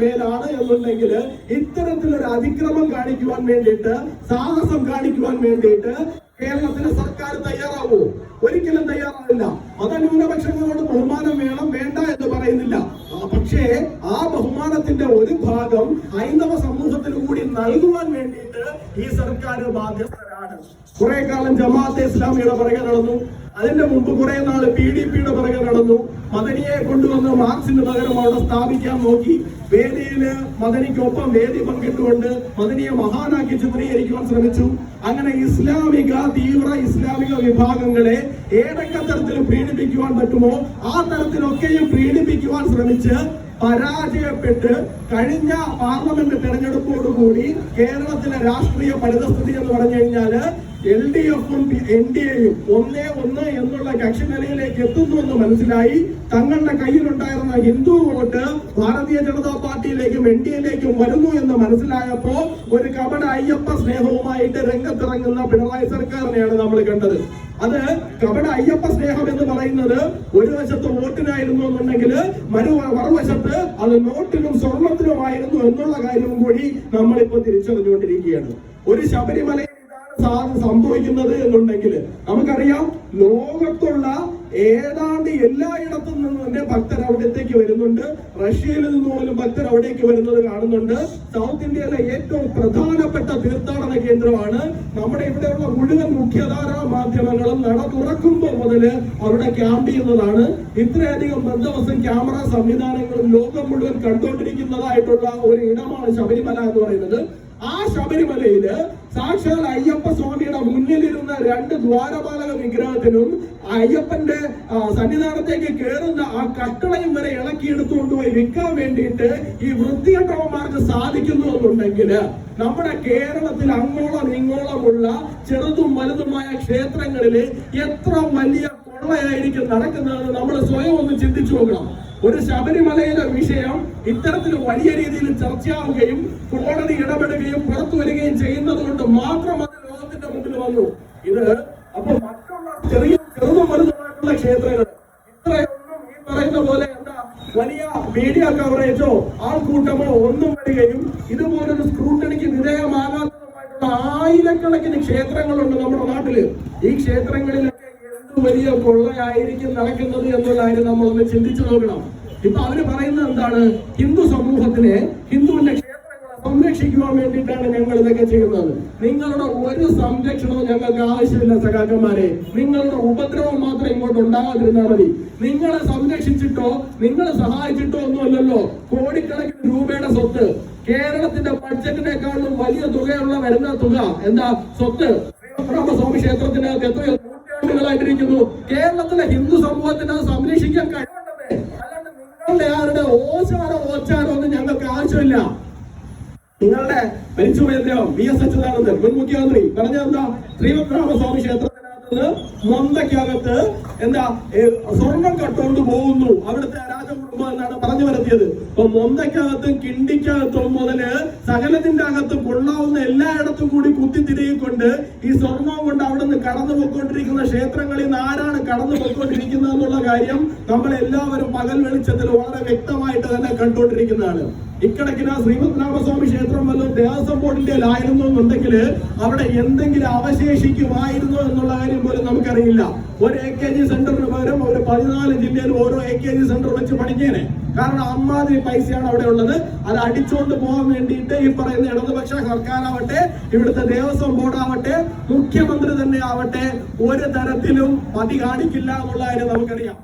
മേലാണ് എന്നുണ്ടെങ്കിൽ ഇത്തരത്തിലൊരു അതിക്രമം കാണിക്കുവാൻ വേണ്ടിയിട്ട് സാഹസം കാണിക്കുവാൻ വേണ്ടിയിട്ട് കേരളത്തിലെ സർക്കാർ തയ്യാറാവൂ. ഒരിക്കലും തയ്യാറാവില്ല. മതന്യൂനപക്ഷങ്ങളോട് ബഹുമാനം വേണം വേണ്ട എന്ന് പക്ഷേ ആ ബഹുമാനത്തിന്റെ ഒരു ഭാഗം ഹൈന്ദവ സമൂഹത്തിന് കൂടി നൽകുവാൻ വേണ്ടിയിട്ട് ഈ സർക്കാർ ബാധ്യസ്ഥരാണ്. കുറെ കാലം ജമാഅത്തെ ഇസ്ലാമിയുടെ പുറകെ നടന്നു. അതിന്റെ മുമ്പ് കുറെ നാൾ പി ഡി പിയുടെ പുറകെ നടന്നു. മദനിയെ കൊണ്ടുവന്ന് മാർക്സിന് പകരം അവിടെ സ്ഥാപിക്കാൻ നോക്കി. വേദിയിൽ മദനിക്കൊപ്പം വേദി പങ്കിട്ടുകൊണ്ട് മദനിയെ മഹാനാക്കി ചിത്രീകരിക്കുവാൻ ശ്രമിച്ചു. അങ്ങനെ ഇസ്ലാമിക തീവ്ര ഇസ്ലാമിക വിഭാഗങ്ങളെ ഏതൊക്കെ തരത്തിൽ പ്രീണിപ്പിക്കുവാൻ പറ്റുമോ ആ തരത്തിലൊക്കെയും പ്രീണിപ്പിക്കുവാൻ ശ്രമിച്ച് പരാജയപ്പെട്ട് കഴിഞ്ഞ പാർലമെന്റ് തെരഞ്ഞെടുപ്പോടുകൂടി കേരളത്തിലെ രാഷ്ട്രീയ പരിതസ്ഥിതി എന്ന് പറഞ്ഞു കഴിഞ്ഞാൽ എൽ ഡി എഫും എൻ ഡി എയും ഒന്നേ ഒന്ന് എന്നുള്ള കക്ഷി നിലയിലേക്ക് എത്തുന്നു എന്ന് മനസ്സിലായി. തങ്ങളുടെ കയ്യിലുണ്ടായിരുന്ന ഹിന്ദു വോട്ട് ഭാരതീയ ജനതാ പാർട്ടിയിലേക്കും എൻ ഡി എയിലേക്കും വരുന്നു എന്ന് മനസ്സിലായപ്പോ ഒരു കപട അയ്യപ്പ സ്നേഹവുമായിട്ട് രംഗത്തിറങ്ങുന്ന പിണറായി സർക്കാരിനെയാണ് നമ്മൾ കണ്ടത്. അത് കപട അയ്യപ്പ സ്നേഹം എന്ന് പറയുന്നത് ഒരു വശത്ത് വോട്ടിനായിരുന്നു എന്നുണ്ടെങ്കിൽ മറു മറുവശത്ത് അത് നോട്ടിനും സ്വർണത്തിനുമായിരുന്നു എന്നുള്ള കാര്യവും കൂടി നമ്മളിപ്പോ തിരിച്ചറിഞ്ഞുകൊണ്ടിരിക്കുകയാണ്. ഒരു ശബരിമലയിൽ സംഭവിക്കുന്നത് എന്നുണ്ടെങ്കിൽ നമുക്കറിയാം ലോകത്തുള്ള ഏതാണ്ട് എല്ലായിടത്തും നിന്നും തന്നെ ഭക്തർ അവിടത്തേക്ക് വരുന്നുണ്ട്. റഷ്യയിൽ നിന്ന് പോലും ഭക്തർ അവിടേക്ക് വരുന്നത് കാണുന്നുണ്ട്. സൗത്ത് ഇന്ത്യയിലെ ഏറ്റവും പ്രധാനപ്പെട്ട തീർത്ഥാടന കേന്ദ്രമാണ്. നമ്മുടെ ഇവിടെയുള്ള മുഴുവൻ മുഖ്യധാരാ മാധ്യമങ്ങളും നട തുറക്കുമ്പോൾ മുതൽ അവിടെ ക്യാമ്പ് ചെയ്യുന്നതാണ്. ഇത്രയധികം ബന്ധവസം ക്യാമറ സംവിധാനങ്ങളും ലോകം മുഴുവൻ കണ്ടുകൊണ്ടിരിക്കുന്നതായിട്ടുള്ള ഒരു ഇടമാണ് ശബരിമല എന്ന് പറയുന്നത്. ആ ശബരിമലയിൽ സാക്ഷാൽ അയ്യപ്പ സ്വാമിയുടെ മുന്നിലിരുന്ന രണ്ട് ദ്വാരപാലക വിഗ്രഹത്തിനും അയ്യപ്പന്റെ സന്നിധാനത്തേക്ക് കയറുന്ന ആ കട്ടളയും വരെ ഇളക്കിയെടുത്തുകൊണ്ട് പോയി വിൽക്കാൻ വേണ്ടിയിട്ട് ഈ വൃത്തികെട്ടവന്മാർക്ക് സാധിക്കുന്നു എന്നുണ്ടെങ്കിൽ നമ്മുടെ കേരളത്തിൽ അങ്ങോളം ഇങ്ങോളമുള്ള ചെറുതും വലുതുമായ ക്ഷേത്രങ്ങളിൽ എത്ര വലിയ കൊള്ളയായിരിക്കും നടക്കുന്നതെന്ന് നമ്മൾ സ്വയം ഒന്ന് ചിന്തിച്ചു നോക്കണം. ഒരു ശബരിമലയിലെ വിഷയം ഇത്തരത്തിൽ വലിയ രീതിയിൽ ചർച്ചയാവുകയും കോടതി ഇടപെടുകയും പുറത്തു വരികയും ചെയ്യുന്നത് കൊണ്ട് മാത്രം അത് ലോകത്തിന്റെ മുമ്പിൽ വന്നു. ഇത് ക്ഷേത്രങ്ങൾ. ഇത്രയൊന്നും ഈ പറയുന്ന പോലെ എന്താ വലിയ മീഡിയ കവറേജോ ആൾക്കൂട്ടമോ ഒന്നും വരികയും ഇതുപോലൊരു സ്ക്രൂട്ടണിക്ക് വിധേയമാകാത്തതുമായിട്ടുള്ള ആയിരക്കണക്കിന് ക്ഷേത്രങ്ങളുണ്ട് നമ്മുടെ നാട്ടിൽ. ഈ ക്ഷേത്രങ്ങളിലൊക്കെ എന്ത് വലിയ കൊള്ളയായിരിക്കും നടക്കുന്നത് എന്നുള്ള കാര്യം നമ്മളൊന്ന് ചിന്തിച്ചു നോക്കണം. ഇപ്പൊ അവർ പറയുന്നത് എന്താണ്? ഹിന്ദു സമൂഹത്തിനെ ക്ഷേത്രങ്ങളെ സംരക്ഷിക്കുവാൻ വേണ്ടിയിട്ടാണ് ഞങ്ങൾ ഇതൊക്കെ ചെയ്യുന്നത്. നിങ്ങളുടെ ഒരു സംരക്ഷണവും ഞങ്ങൾക്ക് ആവശ്യമില്ല സഖാക്കന്മാരെ. നിങ്ങളുടെ ഉപദ്രവം മാത്രം ഇങ്ങോട്ട് ഉണ്ടാകാതിരുന്നാൽ മതി. നിങ്ങളെ സംരക്ഷിച്ചിട്ടോ നിങ്ങളെ സഹായിച്ചിട്ടോ ഒന്നുമല്ലല്ലോ. കോടിക്കണക്കിന് രൂപയുടെ സ്വത്ത്. കേരളത്തിന്റെ ബഡ്ജറ്റിനേക്കാളും വലിയ തുകയുള്ള വരുന്ന തുക എന്താ? സ്വത്ത്. സ്വാമി ക്ഷേത്രത്തിനകത്ത് എത്രയോ നൂറ്റാണ്ടുകളായിട്ടിരിക്കുന്നു. കേരളത്തിലെ ഹിന്ദു സമൂഹത്തിന് അത് സംരക്ഷിക്കാൻ കഴിവുണ്ടേ അല്ലാണ്ട് നിങ്ങളുടെ ആരുടെ ഓശാരോ ഓച്ചാരോ ഒന്നും ഞങ്ങൾക്ക് ആവശ്യമില്ല. നിങ്ങളുടെ മരിച്ചുപോയ അദ്ദേഹം വി എസ് അച്യുതാനന്ദൻ മുൻ മുഖ്യമന്ത്രി പറഞ്ഞ എന്താ ശ്രീപത്മനാഭസ്വാമി ക്ഷേത്രത്തിനകത്ത് മന്ദക്കകത്ത് എന്താ സ്വർണം കട്ടുകൊണ്ട് പോകുന്നു. അവിടുത്തെ രാജകുടുംബം എന്നാണ് പറഞ്ഞു വരുത്തിയത്. അപ്പൊ മൊന്തക്കകത്തും കിണ്ടിക്കകത്തും മുതൽ സകലത്തിന്റെ അകത്തും കൊള്ളാവുന്ന എല്ലായിടത്തും കൂടി കുത്തിത്തിരികൊണ്ട് ഈ സ്വർണം കൊണ്ട് അവിടെ നിന്ന് കടന്നു പോയിക്കൊണ്ടിരിക്കുന്ന ക്ഷേത്രങ്ങളിൽ നിന്ന് ആരാണ് കടന്നു പോയിക്കൊണ്ടിരിക്കുന്നത് എന്നുള്ള കാര്യം നമ്മൾ എല്ലാവരും പകൽ വെളിച്ചത്തിൽ വളരെ വ്യക്തമായിട്ട് തന്നെ കണ്ടുകൊണ്ടിരിക്കുന്നതാണ്. ഇക്കണക്കിന് ശ്രീപത്മനാഭസ്വാമി ക്ഷേത്രം വല്ല ദേവസ്വം ബോർഡിന്റെ ആയിരുന്നു എന്നുണ്ടെങ്കിൽ അവിടെ എന്തെങ്കിലും അവശേഷിക്കുമായിരുന്നു എന്നുള്ള കാര്യം പോലും നമുക്കറിയില്ല. ഒരു എ കെ ജി സെന്ററിന് പകരം ഒരു പതിനാല് ജില്ലയിൽ ഓരോ എ കെ ജി സെന്റർ വെച്ച് പഠിക്കേനെ കാരണം അമ്മാതിരി പൈസയാണ് അവിടെ ഉള്ളത്. അത് അടിച്ചുകൊണ്ട് പോകാൻ വേണ്ടിയിട്ട് ഈ പറയുന്ന ഇടതുപക്ഷ സർക്കാരാവട്ടെ ഇവിടുത്തെ ദേവസ്വം ബോർഡാവട്ടെ മുഖ്യമന്ത്രി തന്നെ ആവട്ടെ ഒരു തരത്തിലും മതി കാണിക്കില്ല എന്നുള്ള കാര്യം നമുക്കറിയാം.